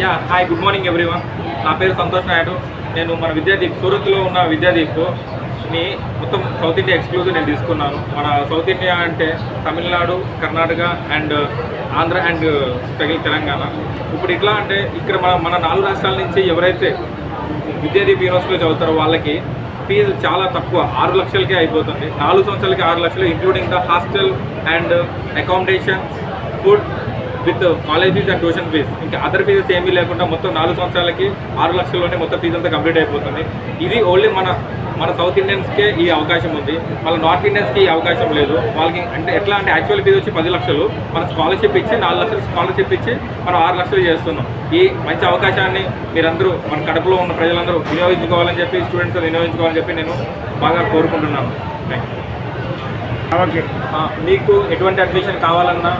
Yeah hi good morning everyone నా పేరు సంతోష్ నాయుడు. నేను మన విద్యాదీప్ సూరత్లో ఉన్న విద్యాదీప్ని మొత్తం సౌత్ ఇండియా ఎక్స్క్లూజివ్ నేను తీసుకున్నాను. మన సౌత్ ఇండియా అంటే తమిళనాడు కర్ణాటక అండ్ ఆంధ్ర అండ్ తగిలి తెలంగాణ. ఇప్పుడు ఇట్లా అంటే ఇక్కడ మన మన నాలుగు రాష్ట్రాల నుంచి ఎవరైతే విద్యాదీప్ యూనివర్సిటీలో చదువుతారో వాళ్ళకి ఫీజు చాలా తక్కువ. ఆరు లక్షలకే అయిపోతుంది. నాలుగు సంవత్సరాలకి ఆరు లక్షలు including the hostel and accommodation food with college fees and tuition fees. ఇంకా అదర్ ఫీజెస్ ఏమీ లేకుండా మొత్తం నాలుగు సంవత్సరాలకి ఆరు లక్షల్లోనే మొత్తం ఫీజు అంతా కంప్లీట్ అయిపోతుంది. ఇది ఓన్లీ మన మన సౌత్ ఇండియన్స్కే ఈ అవకాశం ఉంది. వాళ్ళ నార్త్ ఇండియన్స్కి ఈ అవకాశం లేదు. వాళ్ళకి అంటే ఎట్లా అంటే యాక్చువల్ ఫీజు వచ్చి పది లక్షలు. మన స్కాలర్షిప్ ఇచ్చి నాలుగు లక్షలు స్కాలర్షిప్ ఇచ్చి మనం ఆరు లక్షలు చేస్తున్నాం. ఈ మంచి అవకాశాన్ని మీరందరూ మన కడపలో ఉన్న ప్రజలందరూ వినియోగించుకోవాలని చెప్పి స్టూడెంట్స్ వినియోగించుకోవాలని చెప్పి నేను బాగా కోరుకుంటున్నాను. థ్యాంక్ యూ ఓకే మీకు ఎటువంటి అడ్మిషన్ కావాలన్నా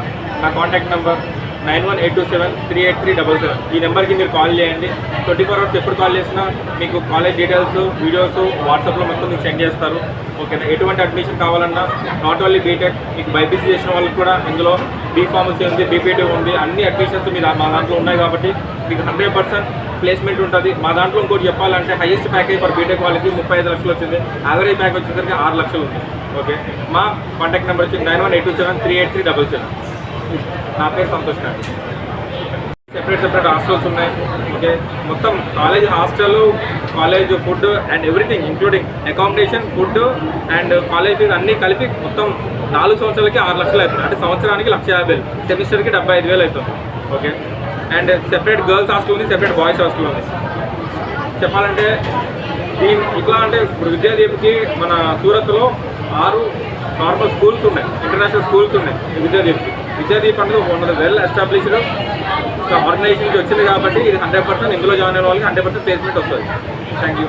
నా contact number nine one eight two seven three eight three double seven. ఈ నెంబర్కి మీరు కాల్ చేయండి. ట్వంటీ ఫోర్ అవర్స్ ఎప్పుడు కాల్ చేసినా మీకు కాలేజ్ డీటెయిల్స్ వీడియోస్ వాట్సాప్లో మొత్తం మీకు సెండ్ చేస్తారు. ఓకేనా? ఎటువంటి అడ్మిషన్ కావాలన్నా నాట్ ఓన్లీ బీటెక్ మీకు బైపీసీ చేసిన వాళ్ళకి కూడా ఇందులో బీఫార్మసీ ఉంది బీపీటీ ఉంది. అన్ని అడ్మిషన్స్ మీ మా దాంట్లో ఉన్నాయి కాబట్టి మీకు హండ్రెడ్ పర్సెంట్ ప్లేస్మెంట్ ఉంటుంది. మా దాంట్లో ఇంకోటి చెప్పాలంటే హైయెస్ట్ ప్యాకేజ్ ఫర్ బీటెక్ వాళ్ళకి ముప్పై ఐదు లక్షలు వచ్చింది. యావరేజ్ ప్యాకేజ్ వచ్చేసరికి ఆరు లక్షలు ఉంది. ఓకే? మా కాంటాక్ట్ నెంబర్ వచ్చి nine one eight two seven three eight three double seven. నా పేరు Santosh Naidu separate separate hostels ఉన్నాయి. ఓకే మొత్తం college hostel college food and everything including accommodation food and college fees అన్నీ కలిపి మొత్తం నాలుగు సంవత్సరాలకి ఆరు లక్షలు అవుతుంది. అంటే సంవత్సరానికి లక్ష యాభై వేలు. సెమిస్టర్కి డెబ్బై ఐదు వేలు అవుతుంది. Okay and separate girls hostel ఉంది సెపరేట్ బాయ్స్ హాస్టల్ ఉంది. చెప్పాలంటే దీని ఇట్లా అంటే ఇప్పుడు విద్యాదీప్కి మన సూరత్లో ఆరు నార్మల్ స్కూల్స్ ఉన్నాయి. ఇంటర్నేషనల్ స్కూల్స్ ఉన్నాయి విద్యాదీప్కి. విద్యాదీప్ అనేది one of the well established organisation నుంచి వచ్చింది కాబట్టి ఇది హండ్రెడ్ పర్సెంట్ ఇందులో జాయిన్ అయిన వాళ్ళకి హండ్రెడ్ పర్సెంట్ ప్లేస్మెంట్ వస్తుంది. Thank you